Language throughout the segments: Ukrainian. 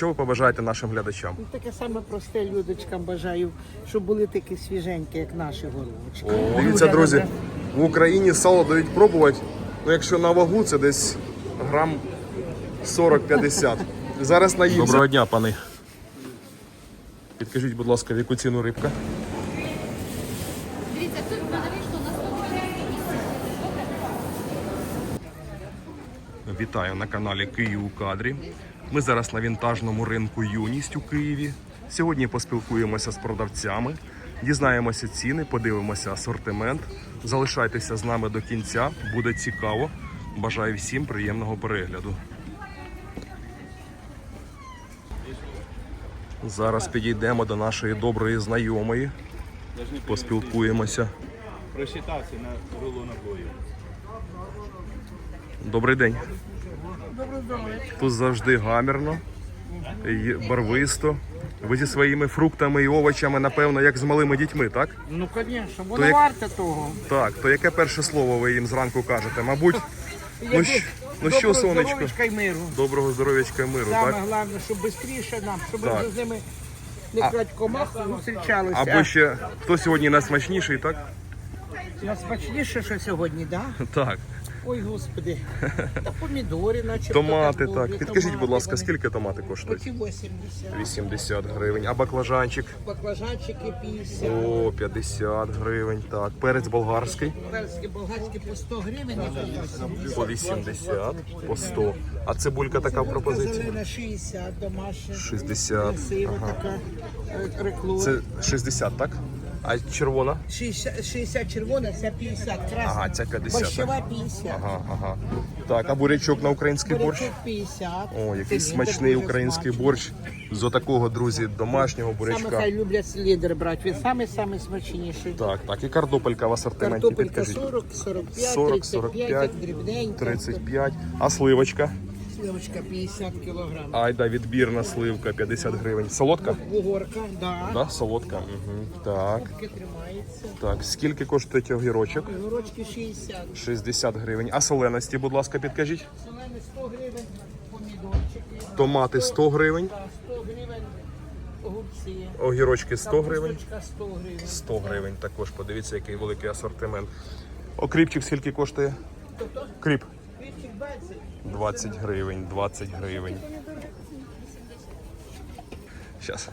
що ви побажаєте нашим глядачам? Ну, Таке саме просте людочкам бажаю, щоб були такі свіженькі, як наші горобочки. Дивіться, друзі, в Україні сало дають пробувати. Ну, якщо на вагу, це десь грам 40-50. Зараз наїмся. Доброго дня, пани. Підкажіть, будь ласка, в яку ціну рибка? Дивіться, тут мене вийшло на 100 Вітаю на каналі Київ у кадрі. Ми зараз на вінтажному ринку Юність у Києві. Сьогодні поспілкуємося з продавцями, дізнаємося ціни, подивимося асортимент. Залишайтеся з нами до кінця, буде цікаво. Бажаю всім приємного перегляду. Зараз підійдемо до нашої доброї знайомої, поспілкуємося. Просчитався на рулу набою. Добрий день. Тут завжди гамірно, барвисто. Ви зі своїми фруктами і овочами, напевно, як з малими дітьми, так? Ну, звісно, То воно як- варте того. Так, то яке перше слово ви їм зранку кажете? Мабуть, ну, щ- ну що, сонечко, здоров'ячка й миру. доброго здоров'ячка і миру, Саме так? головне, щоб швидше нам, щоб Так. ми з ними не крадькомах зустрічалися. Або ще хто сьогодні найсмачніший, так? Найсмачніше, що сьогодні, так? Да? Так. Ой, господи. Та помідори, наче. Томати, так. Підкажіть, будь ласка, скільки томати коштують? Оці 80. 80 гривень. А баклажанчик? Баклажанчики 50. О, 50 гривень. Так. Перець болгарський Перські, болгарські по 100 гривень. по 80, по 100. А цибулька така в пропозиції? Зелена 60, домашня. 60, Красива ага. така. е, Реклама. Це 60, так? А червона? 60, 60 червона, ця 50. Красна. Ага, ця 50, Борщова 50. Ага, ага. Так, а бурячок на український борщ? Бурячок 50. О, який Це смачний дуже український смачно. борщ. З отакого, друзі, домашнього Саме бурячка. хай люблять лідер брати. Він самий самий смачніший. Так, так. І картопелька в асортименті Картопелька підкажіть. 40, 45, 40, 35, 45, як дрібненька. 35. А сливочка? Сливочка 50 кілограм. Айда, відбірна сливка 50 гривень. Солодка? Бугорка, да. Да, солодка. Угу. Так. Тримається. Так, скільки коштує огірочок? Горочки 60. 60 гривень. А соленості, будь ласка, підкажіть. Солені 100 гривень, помідорчики. Томати 100 гривень, Та 100 гривень огурці. огірочки 100 гривень. Капусточка 100 гривень. 100 гривень також. Подивіться, який великий асортимент. Окріпчик скільки коштує? Кріп. Кріпчик 20. 20 гривень, 20 гривень. Щас.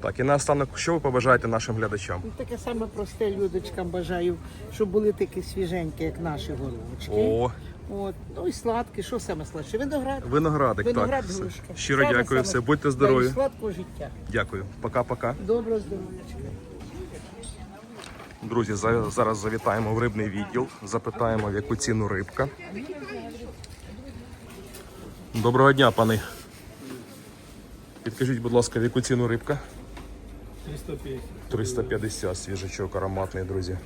Так, і наостанок, що ви побажаєте нашим глядачам? Ну, Таке саме просте людочкам бажаю, щоб були такі свіженькі, як наші горобочки. О, От. Ну і сладкі, що саме сладше? Виноград. виноградик, Виноград так. грушка. Щиро Саме, дякую, саме. все. Будьте здорові. Сладкого життя. Дякую. Пока-пока. Доброго здоров'ячка. Друзі, зараз завітаємо в рибний відділ, запитаємо, в яку ціну рибка. Доброго дня, пани. Підкажіть, будь ласка, в яку ціну рибка? 350. 350 свіжачок ароматний, друзі.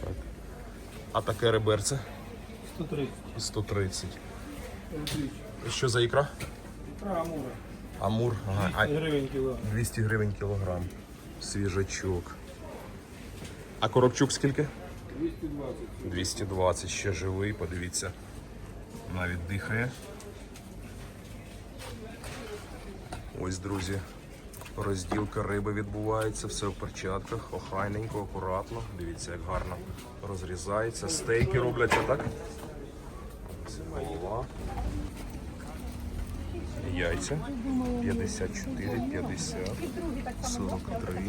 Так. А таке реберце? 130. 130. Що за ікра? Ікра Амура. Амур. Ага. А, Гривень кіло. 200 гривень кілограм. Свіжачок. А коробчук скільки? 220. 220, ще живий, подивіться. Навіть дихає. Ось, друзі, розділка риби відбувається, все в перчатках, охайненько, акуратно. Дивіться, як гарно розрізається. Стейки робляться, так? Це голова. Яйця 54, 50, 43,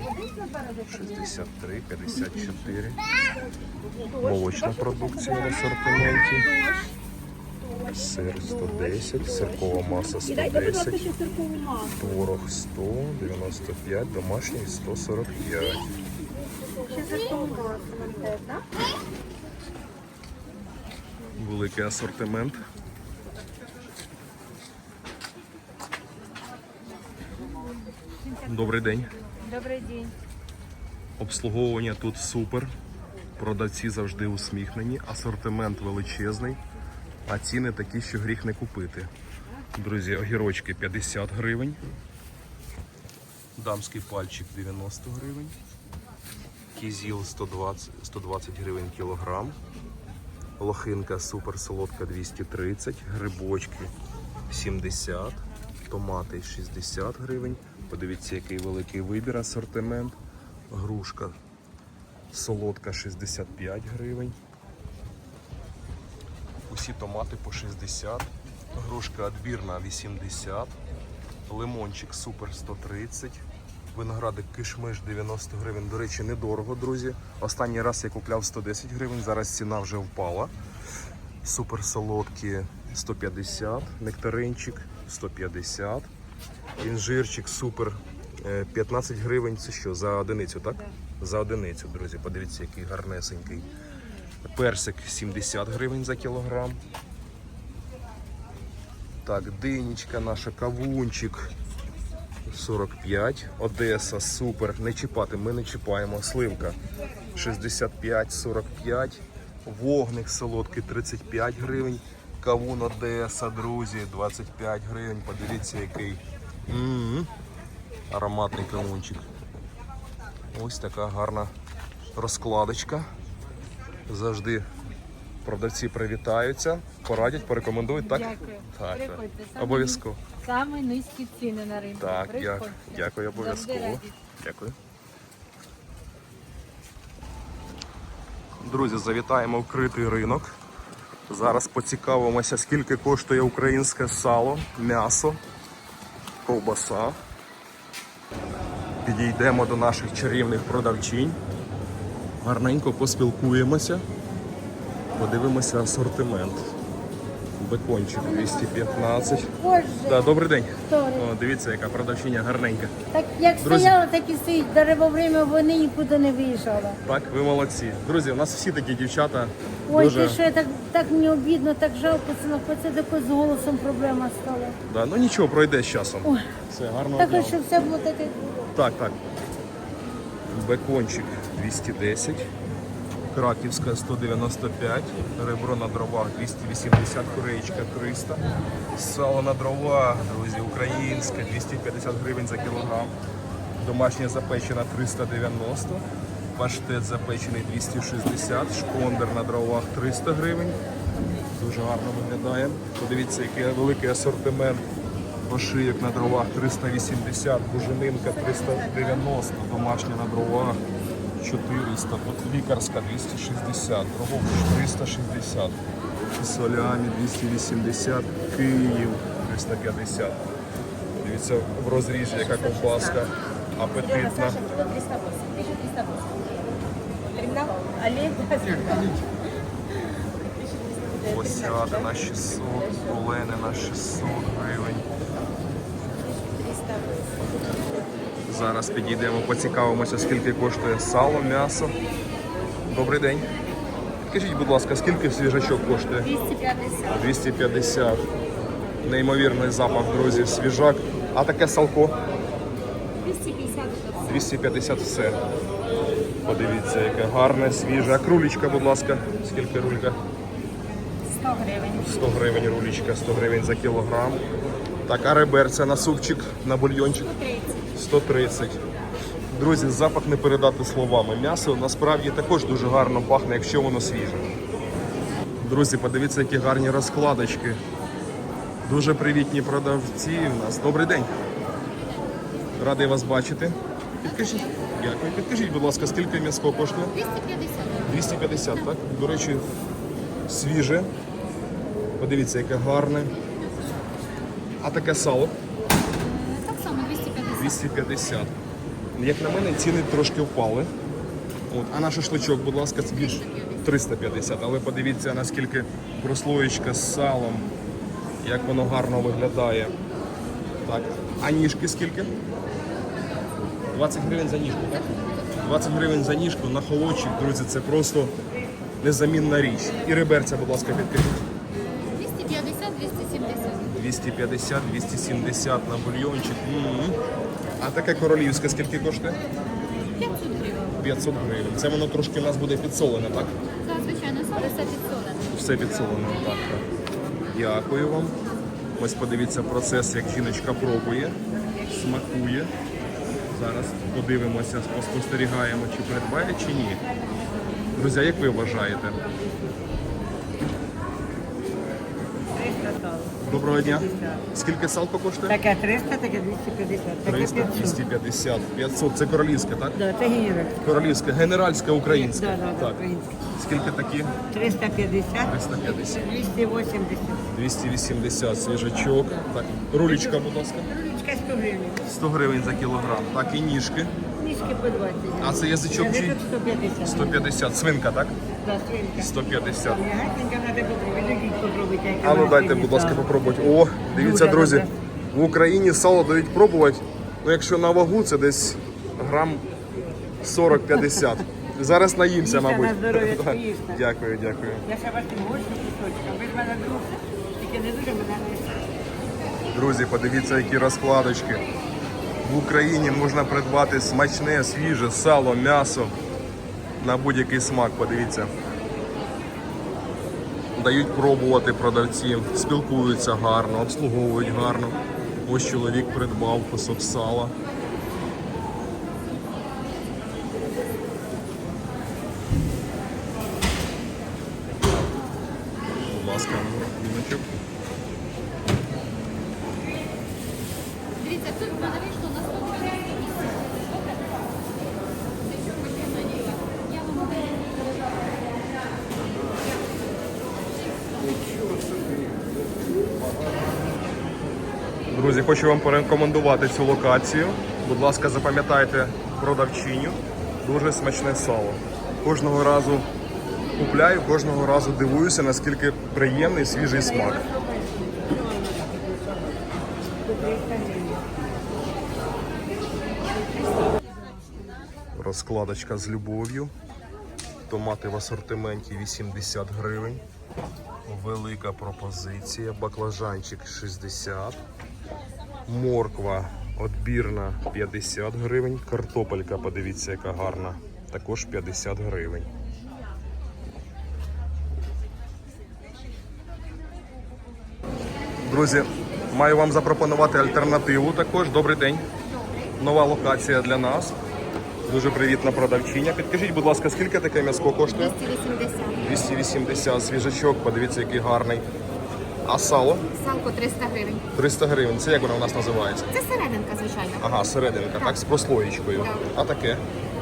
63, 54. Молочна продукція в асортименті. Сир 110, сиркова маса 110, творог 100, 95, домашній 145. Великий асортимент. Добрий день. Добрий день. Обслуговування тут супер. Продавці завжди усміхнені, асортимент величезний, а ціни такі, що гріх не купити. Друзі, огірочки 50 гривень. Дамський пальчик 90 гривень. Кізіл 120, 120 гривень кілограм. Лохинка супер солодка 230, грибочки 70, томати 60 гривень. Подивіться, який великий вибір, асортимент. Грушка солодка 65 гривень. Усі томати по 60. Грушка відбірна 80. Лимончик супер 130. Виноградик кишмиш 90 гривень. До речі, недорого, друзі. Останній раз я купляв 110 гривень, зараз ціна вже впала. Супер солодкі 150, нектаринчик 150. Інжирчик супер е, 15 гривень. Це що, за одиницю, так? За одиницю, друзі. Подивіться, який гарнесенький. Персик 70 гривень за кілограм. Так, динічка наша, кавунчик 45. Одеса, супер. Не чіпати, ми не чіпаємо. Сливка 65, 45. Вогник солодкий 35 гривень. Кавун Одеса, друзі, 25 гривень. Подивіться, який м ароматний кавунчик. Ось така гарна розкладочка. Завжди продавці привітаються, порадять, порекомендують. Так? Дякую. Так, так. Обов'язково. Самі низькі ціни на ринку. Так, дя- дякую, обов'язково. Дякую. Друзі, завітаємо в критий ринок. Зараз поцікавимося, скільки коштує українське сало, м'ясо, ковбаса. Підійдемо до наших чарівних продавчинь. Гарненько поспілкуємося. Подивимося асортимент. Бекончик 215. Боже, Да, добрий день. Добрий. О, дивіться, яка продавчиня гарненька. так як Друзі. стояла, так і стоїть. Даже во время війни нікуди не виїжджала. Так, ви молодці. Друзі, у нас всі такі дівчата. Ой, дуже... ти що, так, так мені обідно, так жалко, це це таке з голосом проблема стала. Да, ну нічого, пройде з часом. Все, гарного Так, щоб все було таке. Так, так. Бекончик 210, краківська 195, ребро на дровах 280, куреєчка 300, сало на дровах, друзі, українське 250 гривень за кілограм, домашня запечена 390, паштет запечений 260, шпондер на дровах 300 гривень. Дуже гарно виглядає. Подивіться, який великий асортимент. Пошийок на дровах 380, буженинка 390, домашня на дровах 400, тут лікарська 260, дрогович 360, солями 280, Київ 350. Дивіться в розрізі, яка ковбаска апетитна. Осяди на 600, олени на 600 гривень. Зараз підійдемо, поцікавимося, скільки коштує сало, м'ясо. Добрий день. Підкажіть, будь ласка, скільки свіжачок коштує? 250. 250. Неймовірний запах, друзі, свіжак. А таке салко? 250 это 250 все. Подивіться, яке гарне, свіже. А крулічка, будь ласка, скільки рулька? 100 гривень. 100 гривень рулічка, 100 гривень за кілограм. Так, а реберця на супчик, на бульйончик 130. Друзі, запах не передати словами. М'ясо насправді також дуже гарно пахне, якщо воно свіже. Друзі, подивіться, які гарні розкладочки. Дуже привітні продавці у нас. Добрий день. Радий вас бачити. Підкажіть, дякую. Підкажіть, будь ласка, скільки м'яско коштує? 250. 250, так? До речі, свіже. Подивіться, яке гарне. А таке сало 250. 250. Як на мене, ціни трошки впали. От, а на шашличок, будь ласка, це більше 350. Але подивіться, наскільки прослоєчка з салом, як воно гарно виглядає. Так. А ніжки скільки? 20 гривень за ніжку, так? 20 гривень за ніжку на холодчик, друзі, це просто незамінна річ. І реберця, будь ласка, підкажіть. 250, 270. 250, 270 на бульйончик. М. А таке королівське скільки коштує? 500 гривень. 500 гривень. Це воно трошки у нас буде підсолене, так? Так, звичайно, сало все підсолене. Все підсолене, так. Дякую вам. Ось подивіться процес, як жіночка пробує, смакує. Зараз подивимося, поспостерігаємо, чи придбає, чи ні. Друзі, як ви вважаєте? Доброго дня. Скільки салко коштує? Таке 300, таке 250, таке 300, 500. 250, 500. Це королівське, так? Да, це генерал. Королівське, генеральське українське. Да, да, так. українське. Скільки такі? 350, 350. 280. 280 свіжачок. Так. Рулічка, будь ласка. Рулечка 100 гривень. 100 гривень за кілограм. Так, і ніжки. Ніжки по 20. А це язичок? Язичок 150. 150. Свинка, так? Да, свинка. 150. Мягенька, треба попробувати. Ідіть попробуйте. яка А ну вона дайте, будь ласка, стала. попробувати. О, дивіться, Дуже друзі. В Україні сало дають пробувати. Ну, якщо на вагу, це десь грам 40-50. Зараз наїмся, Їжте мабуть. на здоров'я, Да. їжте. Дякую, дякую. Я ще вас не гощу кусочком. Ви з мене друг. Тільки не дуже мене не Друзі, подивіться, які розкладочки. В Україні можна придбати смачне, свіже сало, м'ясо на будь-який смак. Подивіться. Дають пробувати продавці, спілкуються гарно, обслуговують гарно. Ось чоловік придбав кусок сала. Будь ласка, рахуночок. Дивіться, тут в мене вийшло на 158. Добре? Це що хоче мені? Я вам Друзі, хочу вам порекомендувати цю локацію. Будь ласка, запам'ятайте продавчиню. Дуже смачне сало. Кожного разу купляю, кожного разу дивуюся, наскільки приємний свіжий смак. Розкладочка з любов'ю. Томати в асортименті 80 гривень. Велика пропозиція. Баклажанчик 60. Морква отбірна 50 гривень. Картопелька, подивіться, яка гарна. Також 50 гривень. Друзі, маю вам запропонувати альтернативу також. Добрий день. Нова локація для нас. Дуже привітна продавчиня. Підкажіть, будь ласка, скільки таке м'яско коштує? 280. 280 свіжачок, подивіться, який гарний. А сало Салко 300 гривень. 300 гривень. Це як воно у нас називається? Це серединка, звичайно. Ага, серединка, так, з прослоєчкою. Так. А таке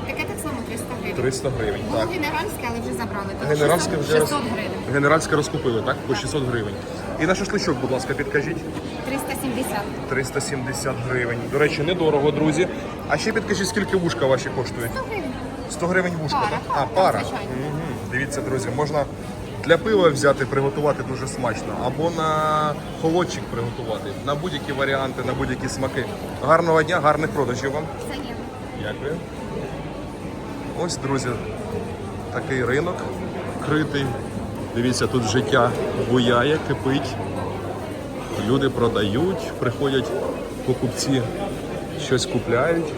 Таке так само 300 гривень. 300 гривень. Було Так. генеральське, але вже забрали. Тут Генеральське 600, вже 600 гривень. генеральське розкупили, так? По 600 гривень. І на шашличок, будь ласка, підкажіть. 370. 370 гривень. До речі, недорого, друзі. А ще підкажіть, скільки вушка ваші коштують? 100 гривень. 100 гривень вушка, Пара, так? пара, А, пара. звичайно. Мгм. Дивіться, друзі, можна для пива взяти, приготувати дуже смачно. Або на холодчик приготувати. На будь-які варіанти, на будь-які смаки. Гарного дня, гарних продажів вам. Дякую. Ось, друзі, такий ринок критий. Дивіться, тут життя буяє, кипить. Люди продають, приходять покупці, щось купляють.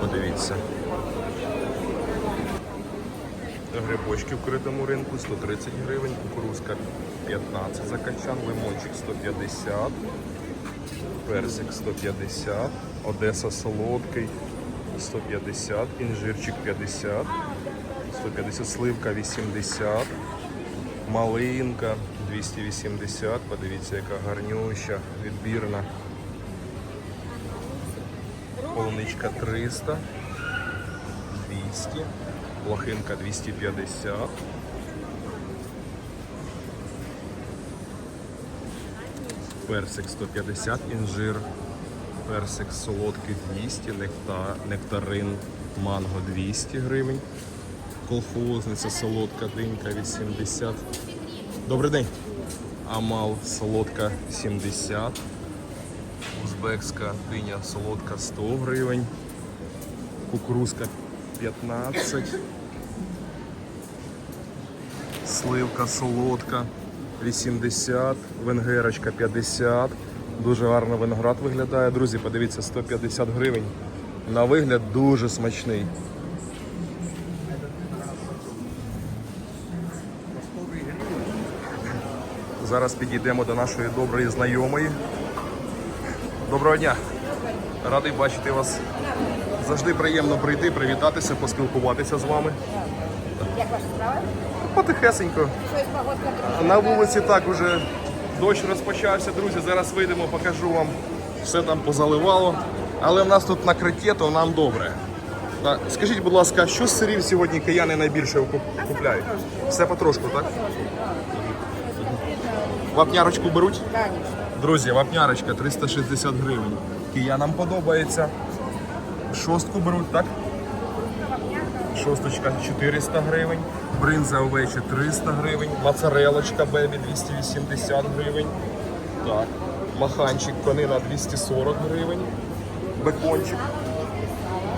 Подивіться. Грибочки в критому ринку 130 гривень, кукурузка 15 за качан, лимончик 150, персик 150, Одеса солодкий 150, інжирчик 50, 150, сливка 80, малинка 280, подивіться, яка гарнюща, відбірна. Полуничка 300, 200, лохинка 250. Персик 150, інжир, персик солодкий 200, нектар, нектарин манго 200 гривень, колхозниця солодка динька 80. Добрий день. Амал солодка 70. Узбекська диня солодка 100 гривень. Кукурузка 15. Сливка солодка 80, венгерочка 50. Дуже гарно виноград виглядає. Друзі, подивіться, 150 гривень. На вигляд дуже смачний. Зараз підійдемо до нашої доброї знайомої. Доброго дня! Радий бачити вас. Завжди приємно прийти, привітатися, поспілкуватися з вами. Як ваша справа? Потихесенько. Щось погодка трохи. На вулиці так уже Дощ розпочався, друзі. Зараз вийдемо, покажу вам. Все там позаливало. Але в нас тут накриття, то нам добре. Так, скажіть, будь ласка, що з сирів сьогодні кияни найбільше купляють? Все потрошку, так? Вапнярочку беруть? Друзі, вапнярочка 360 гривень. Киянам подобається. Шостку беруть, так? Шосточка 400 гривень. Бринза овечі 300 гривень. Моцарелочка бебі 280 гривень. Так. Маханчик конина 240 гривень. Бекончик.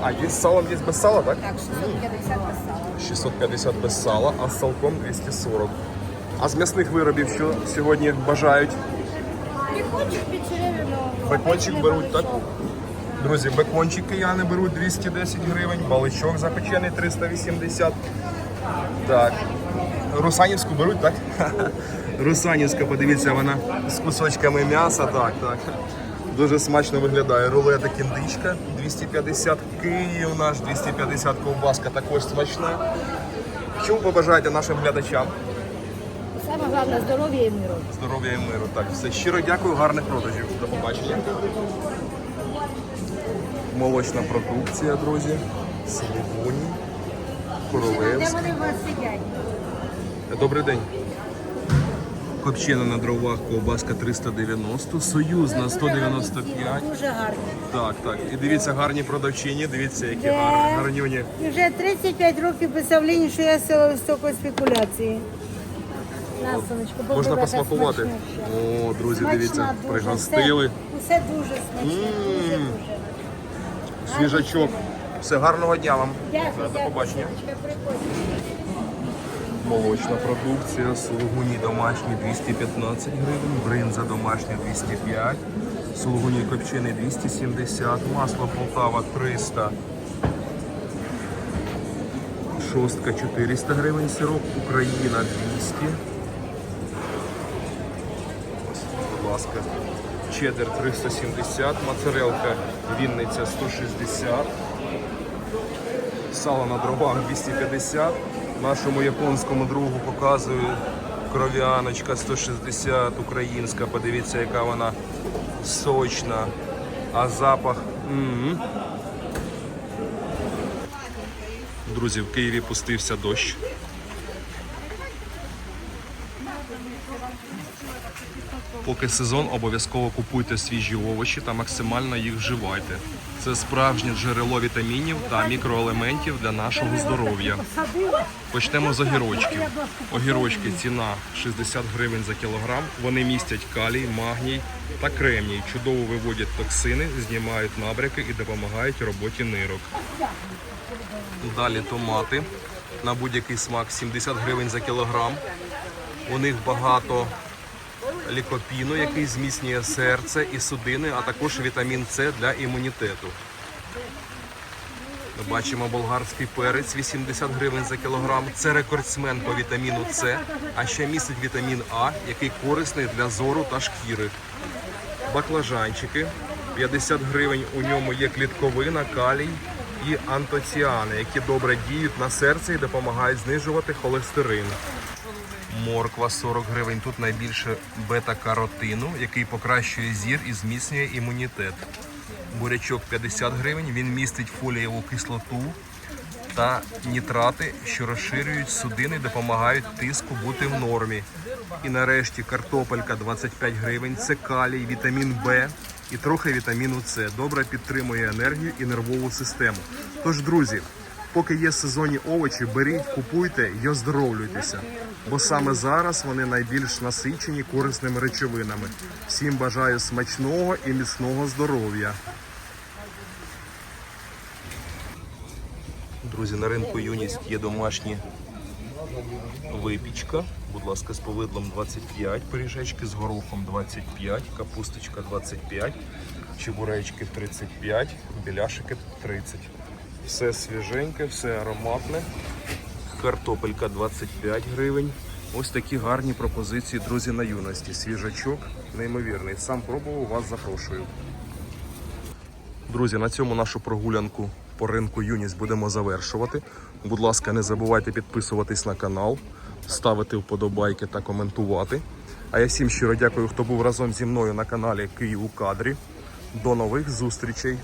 А, є з салом, є без сала, так? Так, 650 писала. 650 без сала, а з салком 240. А з м'ясних виробів що сьогодні бажають? Бекончик підчеревину. Бекончик беруть, так? Друзі, бекончик кияни беруть 210 гривень, баличок запечений 380. Так. Русанівську беруть, так? Русанівська, подивіться, вона з кусочками м'яса, так, так. Дуже смачно виглядає. Рулета кіндичка 250 Київ наш, 250 ковбаска також смачна. Ви побажаєте нашим глядачам? Саме головне здоров'я і миру. Здоров'я і миру. Так, все щиро дякую, гарних продажів. До побачення. Молочна продукція, друзі. Слугуні, Де вони у вас сидять? Добрий день. Копчена на дровах ковбаска 390, союзна 195. Дуже гарно. Так, так. І дивіться, гарні продавчині, дивіться, які Де? гарні, гарнюні. І вже 35 років писав Лені, що я сила високої спекуляції. На, сонечко, бо Можна посмакувати. О, друзі, Смачна дивіться, дуже. пригостили. Все, все дуже смачне. Дуже, М. дуже. Свіжачок. Все, гарного дня вам. До побачення. Молочна продукція, сулугуні домашні 215 гривень, бринза домашня 205, сулугуні копчений 270, масло Полтава 300, шостка 400 гривень, сироп Україна 200. Ось, будь ласка. Чеддер 370, моцарелка Вінниця 160. Сало на дровах 250. Нашому японському другу показую кров'яночка 160 українська. Подивіться, яка вона сочна. А запах. м Друзі, в Києві пустився дощ. Поки сезон, обов'язково купуйте свіжі овочі та максимально їх вживайте. Це справжнє джерело вітамінів та мікроелементів для нашого здоров'я. Почнемо з огірочків. Огірочки ціна 60 гривень за кілограм. Вони містять калій, магній та кремній. Чудово виводять токсини, знімають набряки і допомагають роботі нирок. Далі томати на будь-який смак 70 гривень за кілограм. У них багато лікопіну, який зміцнює серце і судини, а також вітамін С для імунітету. Ми бачимо болгарський перець 80 гривень за кілограм. Це рекордсмен по вітаміну С, а ще містить вітамін А, який корисний для зору та шкіри. Баклажанчики 50 гривень. У ньому є клітковина, калій і антоціани, які добре діють на серце і допомагають знижувати холестерин. Морква 40 гривень. Тут найбільше бета-каротину, який покращує зір і зміцнює імунітет. Бурячок 50 гривень. Він містить фолієву кислоту та нітрати, що розширюють судини допомагають тиску бути в нормі. І нарешті картопелька 25 гривень. Це калій, вітамін Б і трохи вітаміну С. Добре підтримує енергію і нервову систему. Тож, друзі, поки є сезонні овочі, беріть, купуйте і оздоровлюйтеся. Бо саме зараз вони найбільш насичені корисними речовинами. Всім бажаю смачного і міцного здоров'я. Друзі, на ринку юність є домашні випічка. Будь ласка, з повидлом 25, пиріжечки з горохом 25, капусточка 25, чебуречки 35, біляшики 30. Все свіженьке, все ароматне. Картопелька 25 гривень. Ось такі гарні пропозиції, друзі, на юності. Свіжачок неймовірний. Сам пробував, вас запрошую. Друзі, на цьому нашу прогулянку по ринку Юність будемо завершувати. Будь ласка, не забувайте підписуватись на канал, ставити вподобайки та коментувати. А я всім щиро дякую, хто був разом зі мною на каналі Київ у кадрі. До нових зустрічей!